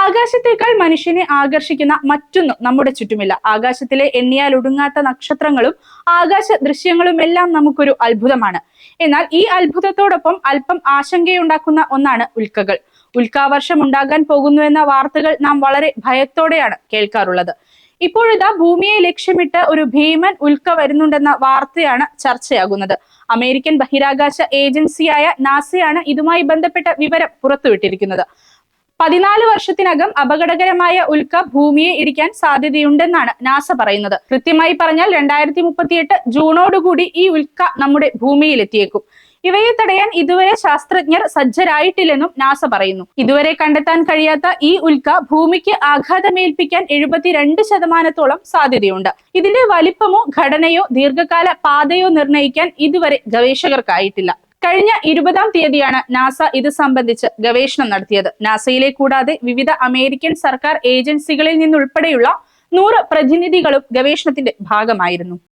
ആകാശത്തേക്കാൾ മനുഷ്യനെ ആകർഷിക്കുന്ന മറ്റൊന്നും നമ്മുടെ ചുറ്റുമില്ല. ആകാശത്തിലെ എണ്ണിയാൽ ഒടുങ്ങാത്ത നക്ഷത്രങ്ങളും ആകാശ ദൃശ്യങ്ങളും എല്ലാം നമുക്കൊരു അത്ഭുതമാണ്. എന്നാൽ ഈ അത്ഭുതത്തോടൊപ്പം അല്പം ആശങ്കയുണ്ടാക്കുന്ന ഒന്നാണ് ഉൽക്കകൾ. ഉൽക്കാവർഷം ഉണ്ടാകാൻ പോകുന്നുവെന്ന വാർത്തകൾ നാം വളരെ ഭയത്തോടെയാണ് കേൾക്കാറുള്ളത്. ഇപ്പോഴിതാ ഭൂമിയെ ലക്ഷ്യമിട്ട് ഒരു ഭീമൻ ഉൽക്ക വരുന്നുണ്ടെന്ന വാർത്തയാണ് ചർച്ചയാകുന്നത്. അമേരിക്കൻ ബഹിരാകാശ ഏജൻസിയായ നാസയാണ് ഇതുമായി ബന്ധപ്പെട്ട വിവരം പുറത്തുവിട്ടിരിക്കുന്നത്. പതിനാല് വർഷത്തിനകം അപകടകരമായ ഉൽക്ക ഭൂമിയെ ഇടിക്കാൻ സാധ്യതയുണ്ടെന്നാണ് നാസ പറയുന്നത്. കൃത്യമായി പറഞ്ഞാൽ രണ്ടായിരത്തി മുപ്പത്തിയെട്ട് ജൂണോടുകൂടി ഈ ഉൽക്ക നമ്മുടെ ഭൂമിയിൽ എത്തിയേക്കും ഇവയെ തടയാൻ ഇതുവരെ ശാസ്ത്രജ്ഞർ സജ്ജരായിട്ടില്ലെന്നും നാസ പറയുന്നു. ഇതുവരെ കണ്ടെത്താൻ കഴിയാത്ത ഈ ഉൽക്ക ഭൂമിക്ക് ആഘാതമേൽപ്പിക്കാൻ എഴുപത്തിരണ്ട് ശതമാനത്തോളം സാധ്യതയുണ്ട്. ഇതിന്റെ വലിപ്പമോ ഘടനയോ ദീർഘകാല പാതയോ നിർണയിക്കാൻ ഇതുവരെ ഗവേഷകർക്കായിട്ടില്ല. കഴിഞ്ഞ ഇരുപതാം തീയതിയാണ് നാസ ഇത് സംബന്ധിച്ച് ഗവേഷണം നടത്തിയത്. നാസയിലെ കൂടാതെ വിവിധ അമേരിക്കൻ സർക്കാർ ഏജൻസികളിൽ നിന്നുൾപ്പെടെയുള്ള നൂറ് പ്രതിനിധികളും ഗവേഷണത്തിന്റെ ഭാഗമായിരുന്നു.